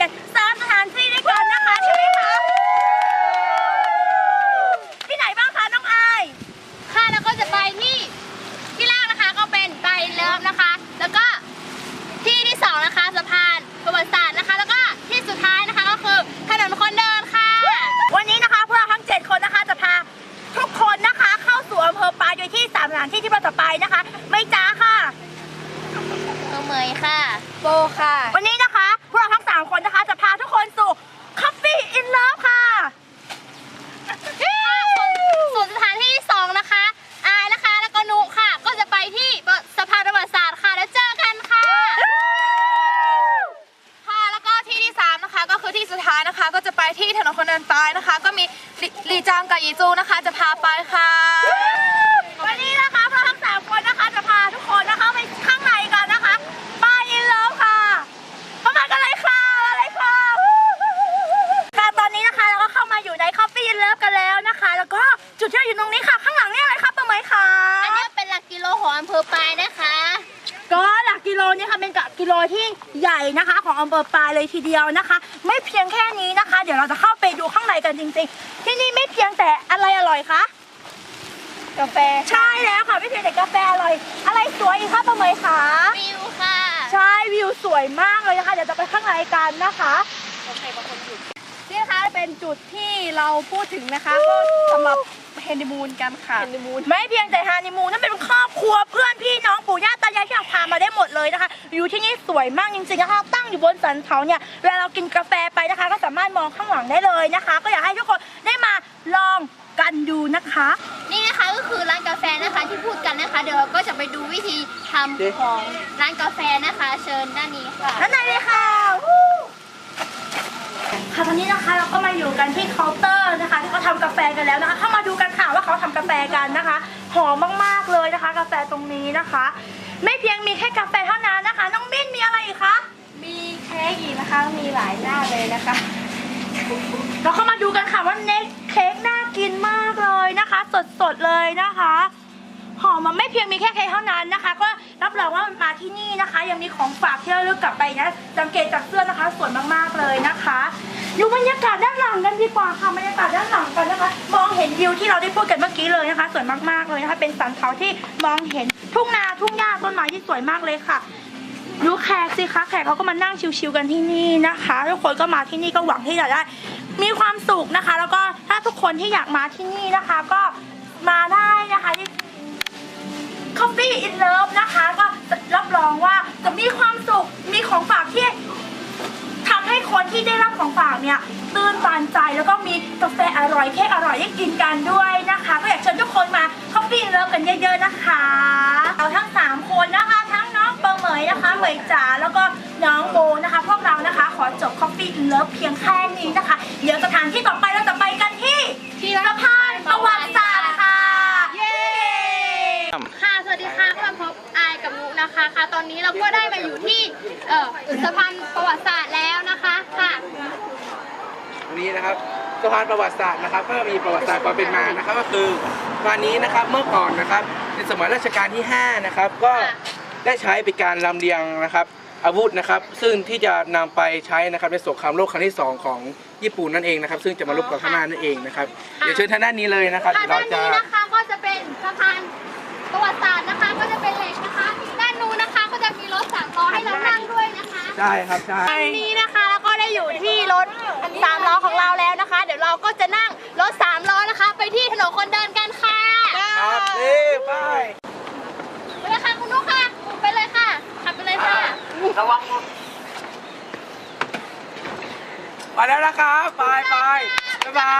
กันสามสถานที่ด้วยกันนะคะใช่ไหมคะที่ไหนบ้างคะน้องอายค่ะแล้วก็จะไปที่ที่แรกนะคะก็เป็นไตรเลิฟนะคะ แล้วก็ที่ที่สองนะคะสะพานประวัติศาสตร์นะคะ แล้วก็ที่สุดท้ายนะคะก็คือถนนคนเดินค่ะ วันนี้นะคะพวกเราทั้ง 7 คนนะคะจะพาทุกคนนะคะ เข้าสู่อำเภอปลายโดยที่สามสถานที่ที่เราจะไปนะคะ ไม่จ้าค่ะน้องเมยค่ะ โบค่ะ วันนี้นะคะ พวกเราทั้ง3คนนะคะ จะพาทุกคนสู่ Coffee in Love ค่ะส่วนสถานที่ที่สองนะคะ อายนะคะ แล้วก็นุค่ะ ก็จะไปที่สะพานประวัติศาสตร์ค่ะ แล้วเจอกันค่ะ ค่ะ แล้วก็ที่ที่สามนะคะ ก็คือที่สุดท้ายนะคะ ก็จะไปที่ถนนคนเดินตายนะคะ ก็มีลีลีจางกับยีจูนะคะ จะพาไปค่ะ จุดที่เราอยู่ตรงนี้ค่ะ ข้างหลังนี่อะไรคะประเมยคะอันนี้เป็นหลักกิโลของอำเภอปลายนะคะ ก็หลักกิโลนี่ค่ะเป็นกิโลที่ใหญ่นะคะ ของอำเภอปลายเลยทีเดียวนะคะ ไม่เพียงแค่นี้นะคะ เดี๋ยวเราจะเข้าไปดูข้างในกันจริงๆ ที่นี่ไม่เพียงแต่อะไรอร่อยคะกาแฟใช่แล้วค่ะไม่เพียงแต่กาแฟอร่อย อะไรสวยอีกคะประเมยคะวิวค่ะ ใช่วิวสวยมากเลยนะคะเดี๋ยวจะไปข้างในกันนะคะนี่นะคะเป็นจุดที่เราพูดถึงนะคะก็สำหรับเฮนนีมูนกันค่ะเฮนนีมูน ไม่เพียงแต่ฮานิมูนนั่นเป็นครอบครัวเพื่อนพี่น้องปู่ย่าตายายที่เราพามาได้หมดเลยนะคะ อยู่ที่นี่สวยมากจริงๆนะคะตั้งอยู่บนสันเขาเนี่ยเวลาเรากินกาแฟไปนะคะ ก็สามารถมองข้างหลังได้เลยนะคะ ก็อยากให้ทุกคนได้มาลองกันดูนะคะ นี่นะคะก็คือร้านกาแฟนะคะที่พูดกันนะคะ เดี๋ยวเราก็จะไปดูวิธีทำของร้านกาแฟนะคะ เชิญด้านนี้ค่ะด้านในเลยค่ะวู้ค่ะตอนนี้นะคะเราก็มาอยู่กันที่เคาน์เตอร์นะคะที่เขาทำกาแฟกันแล้วนะคะ เข้ามาดูกันค่ะว่า เขาทำกาแฟกันนะคะ หอมมากๆเลยนะคะ กาแฟตรงนี้นะคะ ไม่เพียงมีแค่กาแฟเท่านั้นนะคะ น้องมิ้นมีอะไรอีกคะมีเค้กอีกนะคะมีหลายหน้าเลยนะคะเราเข้ามาดูกันค่ะว่าเนคเค้กน่ากินมากเลยนะคะ สดๆเลยนะคะหอมมันไม่เพียงมีแค่เค้กเท่านั้นนะคะ ก็รับรองว่ามาที่นี่นะคะ ยังมีของฝากที่ระลึกกลับไปนะสังเกตจากเสื้อนะคะสวยมากๆเลยนะคะ ดูบรรยากาศด้านหลังกันดีกว่าค่ะบรรยากาศด้านหลังกันนะคะ มองเห็นวิวที่เราได้พูดกันเมื่อกี้เลยนะคะสวยมากๆเลยนะคะเป็นสันเขาที่มองเห็นทุ่งนาทุ่งหญ้าต้นไม้ที่สวยมากเลยค่ะดูแขกสิคะแขกเขาก็มานั่งชิวๆกันที่นี่นะคะทุกคนก็มาที่นี่ก็หวังที่จะได้ มีความสุขนะคะ แล้วก็ถ้าทุกคนที่อยากมาที่นี่นะคะ ก็มาได้นะคะที่ Coffee in Love นะคะ ก็รับรองว่าจะมีความสุขมีของฝากที่ คนที่ได้รับของฝากเนี่ยตื่นตานใจแล้วก็มีกาแฟอร่อยเค้กอร่อยให้กินกันด้วยนะคะ ก็อยากเชิญทุกคนมา Coffee in Love กันเยอะ ๆนะคะเราทั้ง 3 คนนะคะ ทั้งน้องเปอร์เหมยนะคะเหมยจ๋าแล้วก็น้องโบนะคะ พวกเรานะคะขอจบ Coffee in Love เพียงแค่นี้นะคะ เดี๋ยวสถานที่ต่อไปเราจะไปกันที่ที่สะพานประวัติศาสตร์ค่ะเย้ค่ะสวัสดีค่ะก็มาพบอายกับนุนะคะค่ะ ตอนนี้เราก็ได้มาอยู่ที่เอ่อสะพานประวัติศาสตร์แล้วนะคะค่ะ วันนี้นะครับ สะพานประวัติศาสตร์นะครับ ก็มีประวัติศาสตร์ความเป็นมานะครับ ก็คือวันนี้นะครับเมื่อก่อนนะครับในสมัยรัชกาลที่5นะครับก็ได้ใช้เป็นการลำเลียงนะครับ อาวุธนะครับ ซึ่งที่จะนำไปใช้นะครับในสงครามโลกครั้งที่ 2 ของญี่ปุ่นนั่นเองนะครับ ซึ่งจะมารบกับพม่านั่นเองนะครับเดี๋ยวเชิญทางด้านนี้เลยนะครับค่ะเดี๋ยวเราด้านจะ นี้นะคะก็จะเป็นสะพานประวัติศาสตร์นะคะ ก็จะเป็นเหล็กนะคะ ด้านนู้นนะคะก็จะมีรถสามล้อให้เรานั่งด้วยนะคะ ใช่ครับใช่ วันนี้นะคะแล้วก็ได้อยู่ที่รถสาม ระวังไปแล้วนะครับ ไปไปบ๊ายบาย